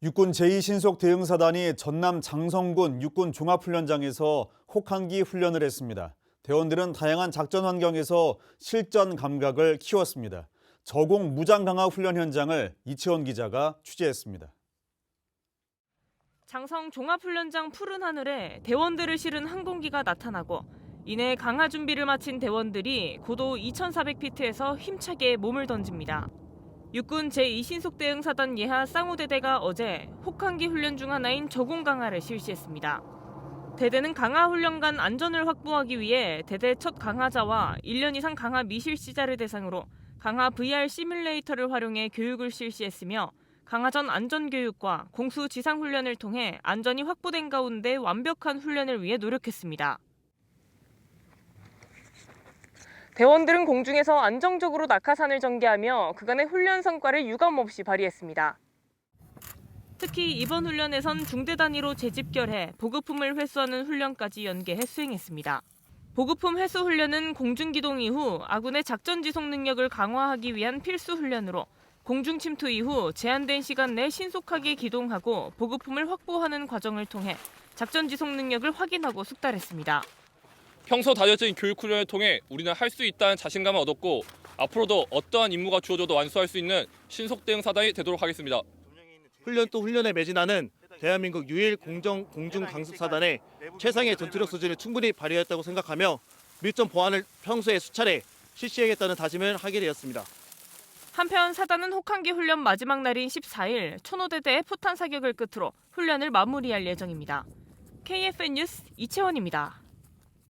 육군 제2신속 대응사단이 전남 장성군 육군 종합훈련장에서 혹한기 훈련을 했습니다. 대원들은 다양한 작전 환경에서 실전 감각을 키웠습니다. 저공 무장 강화 훈련 현장을 이채원 기자가 취재했습니다. 장성 종합훈련장 푸른 하늘에 대원들을 실은 항공기가 나타나고 이내 강화 준비를 마친 대원들이 고도 2,400피트에서 힘차게 몸을 던집니다. 육군 제2신속 대응 사단 예하 쌍우대대가 어제 혹한기 훈련 중 하나인 저공 강화를 실시했습니다. 대대는 강화 훈련간 안전을 확보하기 위해 대대 첫 강화자와 1년 이상 강화 미실시자를 대상으로 강화 VR 시뮬레이터를 활용해 교육을 실시했으며 강화 전 안전 교육과 공수 지상 훈련을 통해 안전이 확보된 가운데 완벽한 훈련을 위해 노력했습니다. 대원들은 공중에서 안정적으로 낙하산을 전개하며 그간의 훈련 성과를 유감없이 발휘했습니다. 특히 이번 훈련에선 중대 단위로 재집결해 보급품을 회수하는 훈련까지 연계해 수행했습니다. 보급품 회수 훈련은 공중 기동 이후 아군의 작전 지속 능력을 강화하기 위한 필수 훈련으로 공중 침투 이후 제한된 시간 내 신속하게 기동하고 보급품을 확보하는 과정을 통해 작전 지속 능력을 확인하고 숙달했습니다. 평소 다져진 교육 훈련을 통해 우리는 할 수 있다는 자신감을 얻었고 앞으로도 어떠한 임무가 주어져도 완수할 수 있는 신속 대응 사단이 되도록 하겠습니다. 훈련 또 훈련에 매진하는 대한민국 유일 공정 공중 강습 사단의 최상의 전투력 수준을 충분히 발휘했다고 생각하며 밀점 보완을 평소에 수차례 실시하겠다는 다짐을 하게 되었습니다. 한편 사단은 혹한기 훈련 마지막 날인 14일 천호대대의 포탄 사격을 끝으로 훈련을 마무리할 예정입니다. KFN 뉴스 이채원입니다.